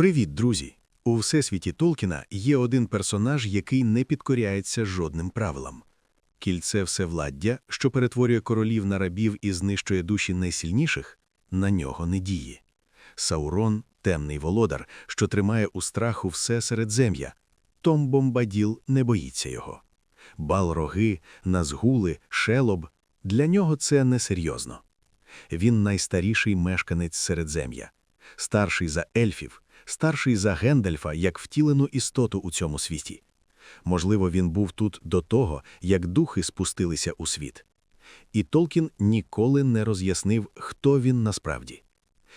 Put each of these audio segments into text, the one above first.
Привіт, друзі! У всесвіті Толкіна є один персонаж, який не підкоряється жодним правилам. Кільце всевладдя, що перетворює королів на рабів і знищує душі найсильніших, на нього не діє. Саурон темний володар, що тримає у страху все середзем'я. Том Бомбаділ не боїться його. Бал-роги, назгули, шелоб – для нього це несерйозно. Він найстаріший мешканець середзем'я, старший за ельфів, старший за Гендальфа як втілену істоту у цьому світі. Можливо, він був тут до того, як духи спустилися у світ. І Толкін ніколи не роз'яснив, хто він насправді.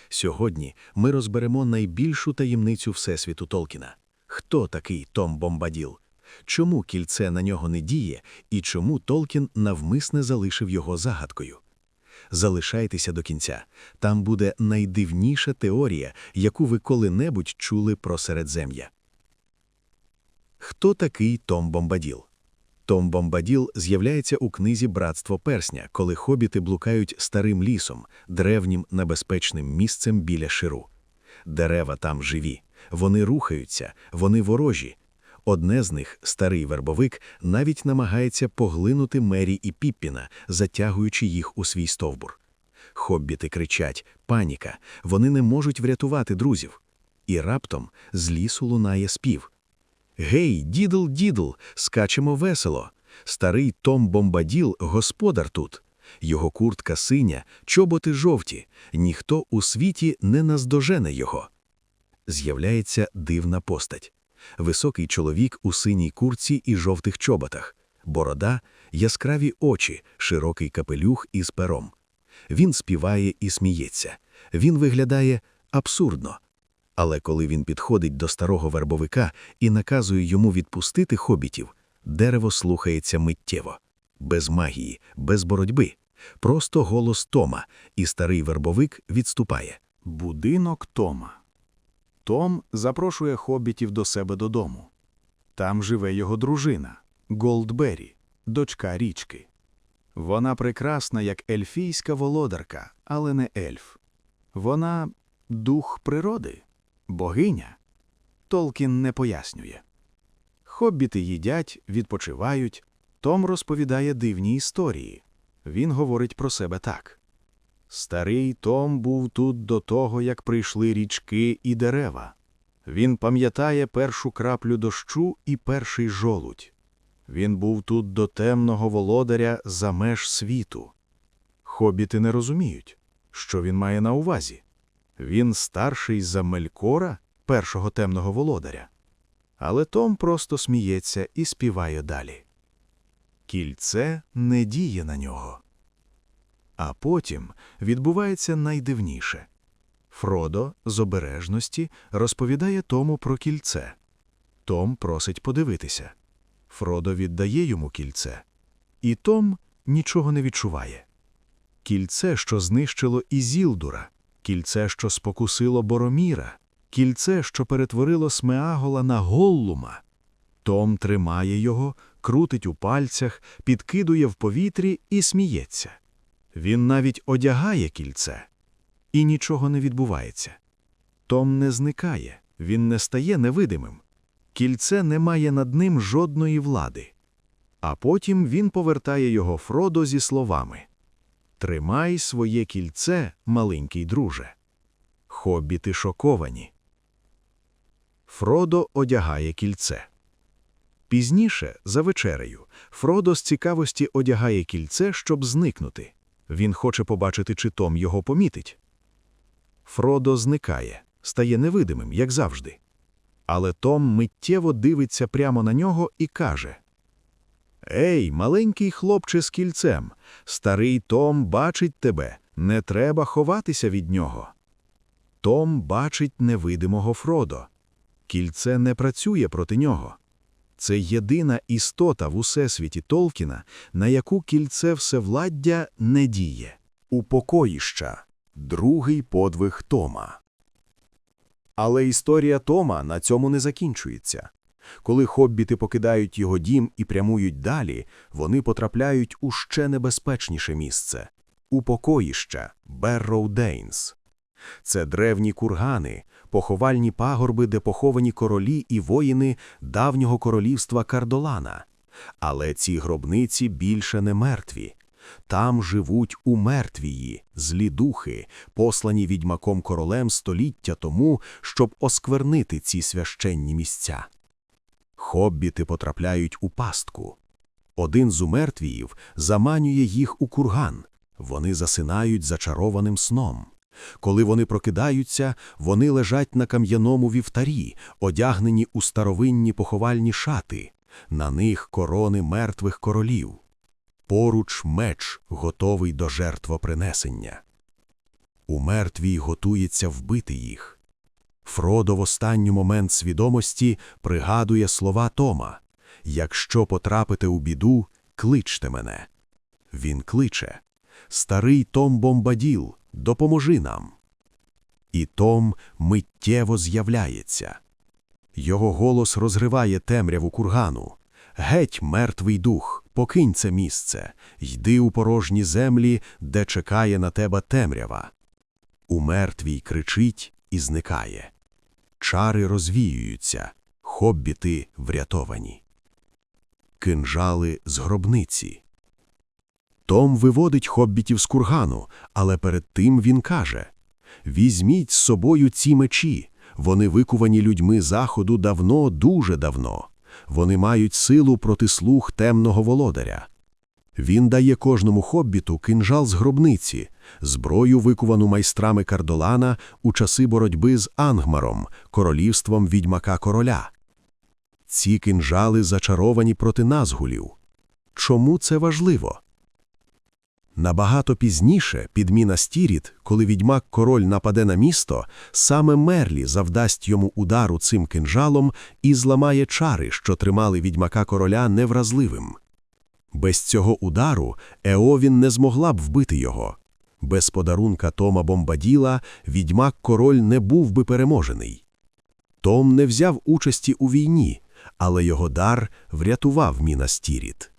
Сьогодні ми розберемо найбільшу таємницю Всесвіту Толкіна. Хто такий Том Бомбаділ? Чому кільце на нього не діє і чому Толкін навмисне залишив його загадкою? Залишайтеся до кінця. Там буде найдивніша теорія, яку ви коли-небудь чули про Середзем'я. Хто такий Том Бомбаділ? Том Бомбаділ з'являється у книзі Братство персня, коли хобіти блукають старим лісом, древнім небезпечним місцем біля ширу. Дерева там живі, вони рухаються, вони ворожі. Одне з них, старий вербовик, навіть намагається поглинути Мері і Піппіна, затягуючи їх у свій стовбур. Хобіти кричать паніка, вони не можуть врятувати друзів. І раптом з лісу лунає спів. Гей, дідл, дідл, скачемо весело. Старий Том Бомбаділ господар тут. Його куртка синя, чоботи жовті, ніхто у світі не наздожене його. З'являється дивна постать. Високий чоловік у синій курці і жовтих чоботах, борода, яскраві очі, широкий капелюх із пером. Він співає і сміється. Він виглядає абсурдно. Але коли він підходить до старого вербовика і наказує йому відпустити хобітів, дерево слухається миттєво, без магії, без боротьби. Просто голос Тома, і старий вербовик відступає. Будинок Тома. Том запрошує хобітів до себе додому. Там живе його дружина Голдбері, дочка річки. Вона прекрасна, як ельфійська володарка, але не ельф. Вона дух природи, богиня. Толкін не пояснює. Хобіти їдять, відпочивають. Том розповідає дивні історії. Він говорить про себе так. Старий Том був тут до того, як прийшли річки і дерева. Він пам'ятає першу краплю дощу і перший жолудь. Він був тут до темного володаря за меж світу. Хобіти не розуміють, що він має на увазі. Він старший за Мелькора, першого темного володаря. Але Том просто сміється і співає далі. Кільце не діє на нього. А потім відбувається найдивніше. Фродо з обережності розповідає Тому про кільце. Том просить подивитися. Фродо віддає йому кільце. І Том нічого не відчуває. Кільце, що знищило Ізілдура, кільце, що спокусило Бороміра, кільце, що перетворило Смеагола на Голлума. Том тримає його, крутить у пальцях, підкидує в повітрі і сміється. Він навіть одягає кільце, і нічого не відбувається. Том не зникає, він не стає невидимим. Кільце не має над ним жодної влади. А потім він повертає його Фродо зі словами Тримай своє кільце, маленький друже. Хобіти шоковані. Фродо одягає кільце. Пізніше, за вечерею, Фродо з цікавості одягає кільце, щоб зникнути. Він хоче побачити, чи Том його помітить. Фродо зникає, стає невидимим, як завжди. Але Том миттєво дивиться прямо на нього і каже: Ей, маленький хлопче з кільцем, старий Том бачить тебе, не треба ховатися від нього. Том бачить невидимого Фродо. Кільце не працює проти нього. Це єдина істота в усесвіті Толкіна, на яку кільце всевладдя не діє. Упокоїща. Другий подвиг Тома. Але історія Тома на цьому не закінчується. Коли хобіти покидають його дім і прямують далі, вони потрапляють у ще небезпечніше місце упокоїща Берроудейнс. Це древні кургани, поховальні пагорби, де поховані королі і воїни давнього королівства Кардолана. Але ці гробниці більше не мертві. Там живуть умертвії, злі духи, послані відьмаком королем століття тому, щоб осквернити ці священні місця. Хоббіти потрапляють у пастку. Один з умертвіїв заманює їх у курган. Вони засинають зачарованим сном. Коли вони прокидаються, вони лежать на кам'яному вівтарі, одягнені у старовинні поховальні шати. На них корони мертвих королів. Поруч меч, готовий до жертвопринесення. Умертвій готується вбити їх. Фродо в останній момент свідомості пригадує слова Тома «Якщо потрапите у біду, кличте мене». Він кличе «Старий Том Бомбаділ, допоможи нам». І Том миттєво з'являється. Його голос розриває темряву кургану. «Геть, мертвий дух, покинь це місце, йди у порожні землі, де чекає на тебе темрява». У мертвій кричить і зникає. Чари розвіюються, хоббіти врятовані. Кинжали з гробниці. Том виводить хоббітів з кургану, але перед тим він каже «Візьміть з собою ці мечі, вони викувані людьми Заходу давно, дуже давно. Вони мають силу проти слуг темного володаря». Він дає кожному хоббіту кинжал з гробниці, зброю, викувану майстрами Кардолана у часи боротьби з Ангмаром, королівством відьмака короля. Ці кинжали зачаровані проти назгулів. Чому це важливо? Набагато пізніше, під Мінас Тіріт, коли відьмак король нападе на місто, саме Мерлі завдасть йому удару цим кинжалом і зламає чари, що тримали відьмака короля невразливим. Без цього удару Еовін не змогла б вбити його. Без подарунка Тома Бомбаділа відьмак король не був би переможений. Том не взяв участі у війні, але його дар врятував Мінас Тіріт.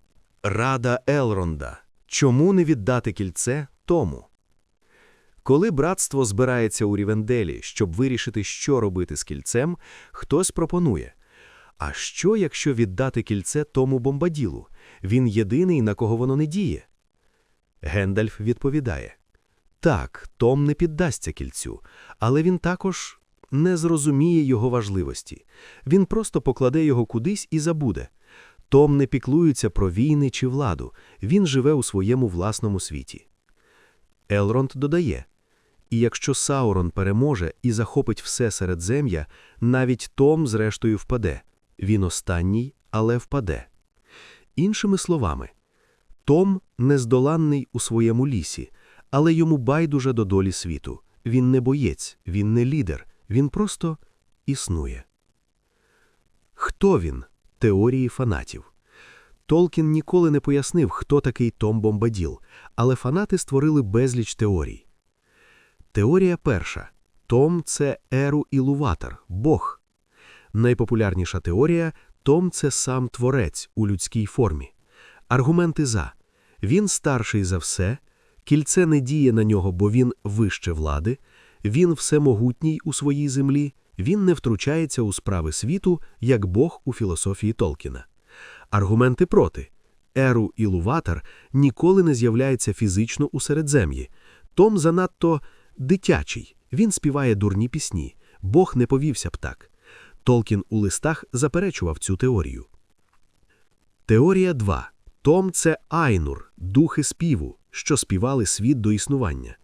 Рада Елронда. Чому не віддати кільце тому? Коли братство збирається у Рівенделі, щоб вирішити, що робити з кільцем, хтось пропонує. А що, якщо віддати кільце тому бомбаділу? Він єдиний, на кого воно не діє. Гендальф відповідає. Так, Том не піддасться кільцю, але він також не зрозуміє його важливості. Він просто покладе його кудись і забуде. Том не піклується про війни чи владу, він живе у своєму власному світі. Елронд додає, і якщо Саурон переможе і захопить все середзем'я, навіть Том зрештою впаде. Він останній, але впаде. Іншими словами, Том нездоланний у своєму лісі, але йому байдуже до долі світу. Він не боєць, він не лідер, він просто існує. Хто він? Теорії фанатів. Толкін ніколи не пояснив, хто такий Том Бомбаділ, але фанати створили безліч теорій. Теорія перша. Том – це Еру Ілуватор, Бог. Найпопулярніша теорія – Том – це сам Творець у людській формі. Аргументи за. Він старший за все, кільце не діє на нього, бо він вище влади, він всемогутній у своїй землі, він не втручається у справи світу, як Бог у філософії Толкіна. Аргументи проти. Еру Ілуватор ніколи не з'являється фізично у середзем'ї. Том занадто дитячий, він співає дурні пісні, Бог не повівся б так. Толкін у листах заперечував цю теорію. Теорія 2. Том – це Айнур, духи співу, що співали світ до існування.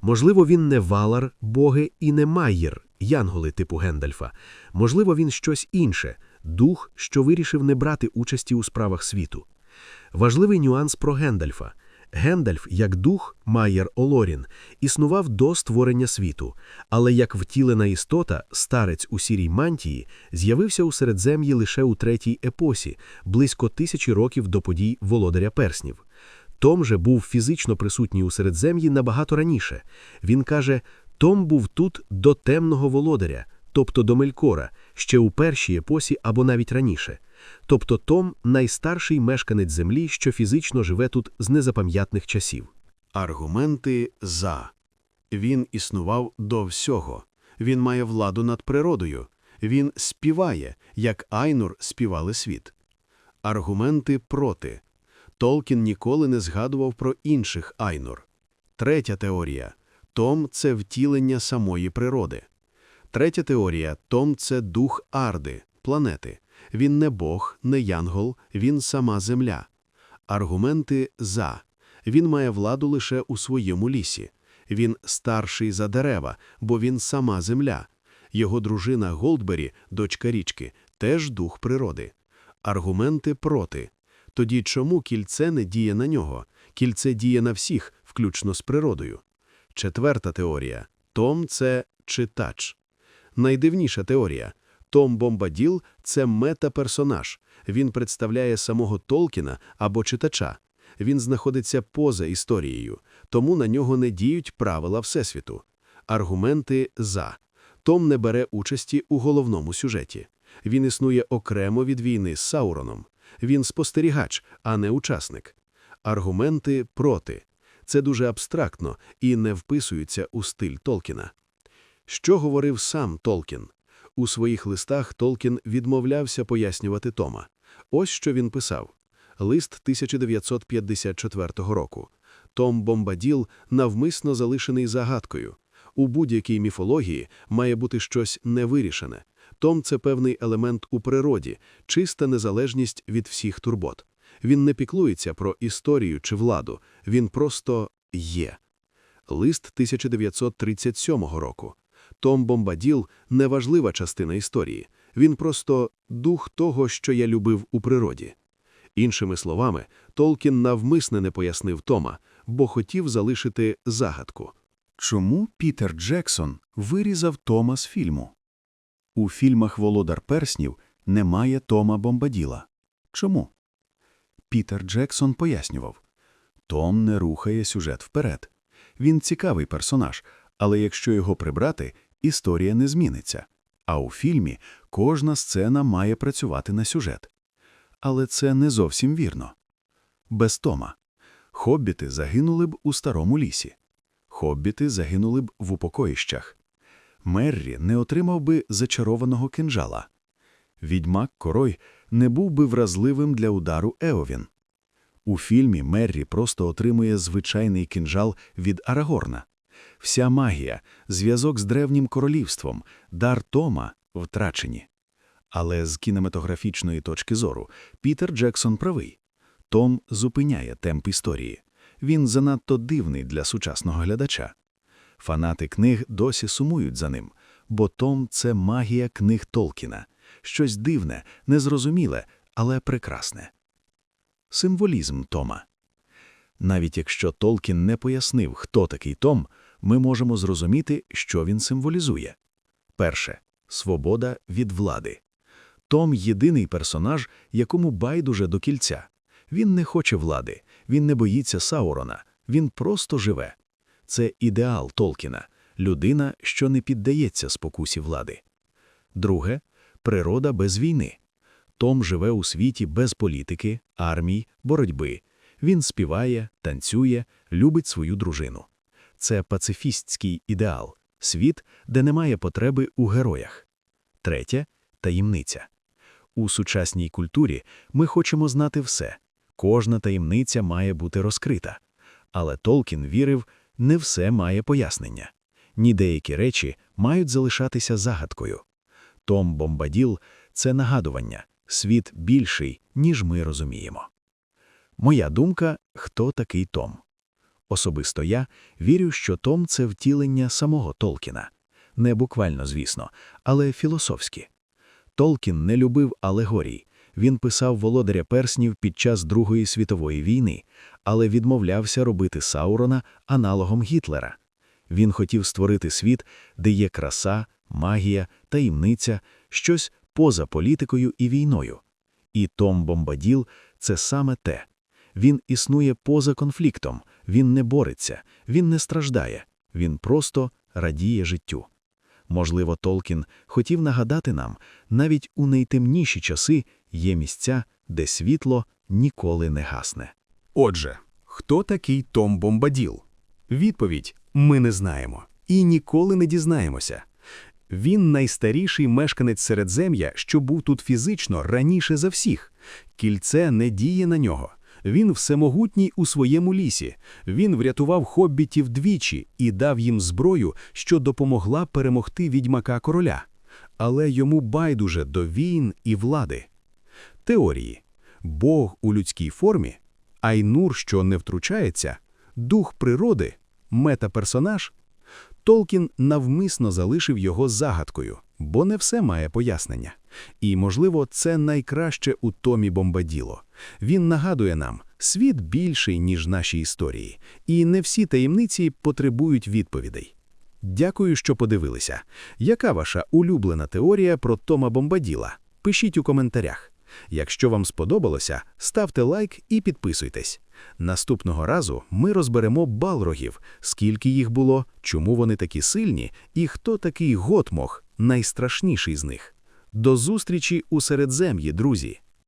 Можливо, він не Валар, боги, і не Майєр, янголи типу Гендальфа. Можливо, він щось інше, дух, що вирішив не брати участі у справах світу. Важливий нюанс про Гендальфа. Гендальф, як дух, Майєр Олорін, існував до створення світу, але як втілена істота, старець у сірій мантії, з'явився у Середзем'ї лише у третій епосі, близько тисячі років до подій Володаря Перснів. Том же був фізично присутній у Середзем'ї набагато раніше. Він каже, Том був тут до темного володаря, тобто до Мелькора, ще у першій епосі або навіть раніше. Тобто Том – найстарший мешканець землі, що фізично живе тут з незапам'ятних часів. Аргументи «за». Він існував до всього. Він має владу над природою. Він співає, як Айнур співали світ. Аргументи проти. Толкін ніколи не згадував про інших Айнур. Третя теорія. Том – це втілення самої природи. Третя теорія – Том – це дух Арди, планети. Він не Бог, не Янгол, він сама Земля. Аргументи «за». Він має владу лише у своєму лісі. Він старший за дерева, бо він сама Земля. Його дружина Голдбері, дочка річки, теж дух природи. Аргументи проти. Тоді чому кільце не діє на нього? Кільце діє на всіх, включно з природою. Четверта теорія. Том – це читач. Найдивніша теорія. Том Бомбаділ – це метаперсонаж. Він представляє самого Толкіна або читача. Він знаходиться поза історією, тому на нього не діють правила Всесвіту. Аргументи «за». Том не бере участі у головному сюжеті. Він існує окремо від війни з Сауроном. Він спостерігач, а не учасник. Аргументи проти. Це дуже абстрактно і не вписується у стиль Толкіна. Що говорив сам Толкін? У своїх листах Толкін відмовлявся пояснювати Тома. Ось що він писав. Лист 1954 року. Том Бомбаділ навмисно залишений загадкою. У будь-якій міфології має бути щось невирішене. Том – це певний елемент у природі, чиста незалежність від всіх турбот. Він не піклується про історію чи владу, він просто є. Лист 1937 року. Том Бомбаділ – неважлива частина історії. Він просто дух того, що я любив у природі. Іншими словами, Толкін навмисне не пояснив Тома, бо хотів залишити загадку. Чому Пітер Джексон вирізав Тома з фільму? У фільмах Володар перснів немає Тома Бомбаділа. Чому? Пітер Джексон пояснював Том не рухає сюжет вперед. Він цікавий персонаж, але якщо його прибрати, історія не зміниться. А у фільмі кожна сцена має працювати на сюжет. Але це не зовсім вірно. Без Тома. Хоббіти загинули б у старому лісі. Хоббіти загинули б в упокоїщах. Меррі не отримав би зачарованого кинджала. Відьмак Корой не був би вразливим для удару Еовін. У фільмі Меррі просто отримує звичайний кинджал від Арагорна. Вся магія, зв'язок з древнім королівством, дар Тома втрачені. Але з кінематографічної точки зору Пітер Джексон правий. Том зупиняє темп історії. Він занадто дивний для сучасного глядача. Фанати книг досі сумують за ним, бо Том – це магія книг Толкіна, щось дивне, незрозуміле, але прекрасне. Символізм Тома Навіть якщо Толкін не пояснив, хто такий Том, ми можемо зрозуміти, що він символізує. Перше – свобода від влади. Том – єдиний персонаж, якому байдуже до кільця. Він не хоче влади, він не боїться Саурона, він просто живе. Це ідеал Толкіна – людина, що не піддається спокусі влади. Друге – природа без війни. Том живе у світі без політики, армій, боротьби. Він співає, танцює, любить свою дружину. Це пацифістський ідеал – світ, де немає потреби у героях. Третє – таємниця. У сучасній культурі ми хочемо знати все. Кожна таємниця має бути розкрита. Але Толкін вірив, не все має пояснення. Ні деякі речі мають залишатися загадкою. Том Бомбаділ – це нагадування, світ більший, ніж ми розуміємо. Моя думка – хто такий Том? Особисто я вірю, що Том – це втілення самого Толкіна. Не буквально, звісно, але філософськи. Толкін не любив алегорій. Він писав володаря перснів під час Другої світової війни, але відмовлявся робити Саурона аналогом Гітлера. Він хотів створити світ, де є краса, магія, таємниця, щось поза політикою і війною. І Том Бомбаділ – це саме те. Він існує поза конфліктом, він не бореться, він не страждає, він просто радіє життю. Можливо, Толкін хотів нагадати нам, навіть у найтемніші часи є місця, де світло ніколи не гасне. Отже, хто такий Том Бомбаділ? Відповідь Ми не знаємо і ніколи не дізнаємося. Він найстаріший мешканець Середзем'я, що був тут фізично раніше за всіх. Кільце не діє на нього. Він всемогутній у своєму лісі. Він врятував хоббітів двічі і дав їм зброю, що допомогла перемогти відьмака короля. Але йому байдуже до війн і влади. Теорії. Бог у людській формі, Айнур, що не втручається, дух природи, метаперсонаж. Толкін навмисно залишив його загадкою, бо не все має пояснення. І, можливо, це найкраще у Томі Бомбаділо. Він нагадує нам, світ більший, ніж наші історії, і не всі таємниці потребують відповідей. Дякую, що подивилися. Яка ваша улюблена теорія про Тома Бомбаділа? Пишіть у коментарях. Якщо вам сподобалося, ставте лайк і підписуйтесь. Наступного разу ми розберемо балрогів, скільки їх було, чому вони такі сильні і хто такий Готмох, найстрашніший з них. До зустрічі у Середзем'ї, друзі!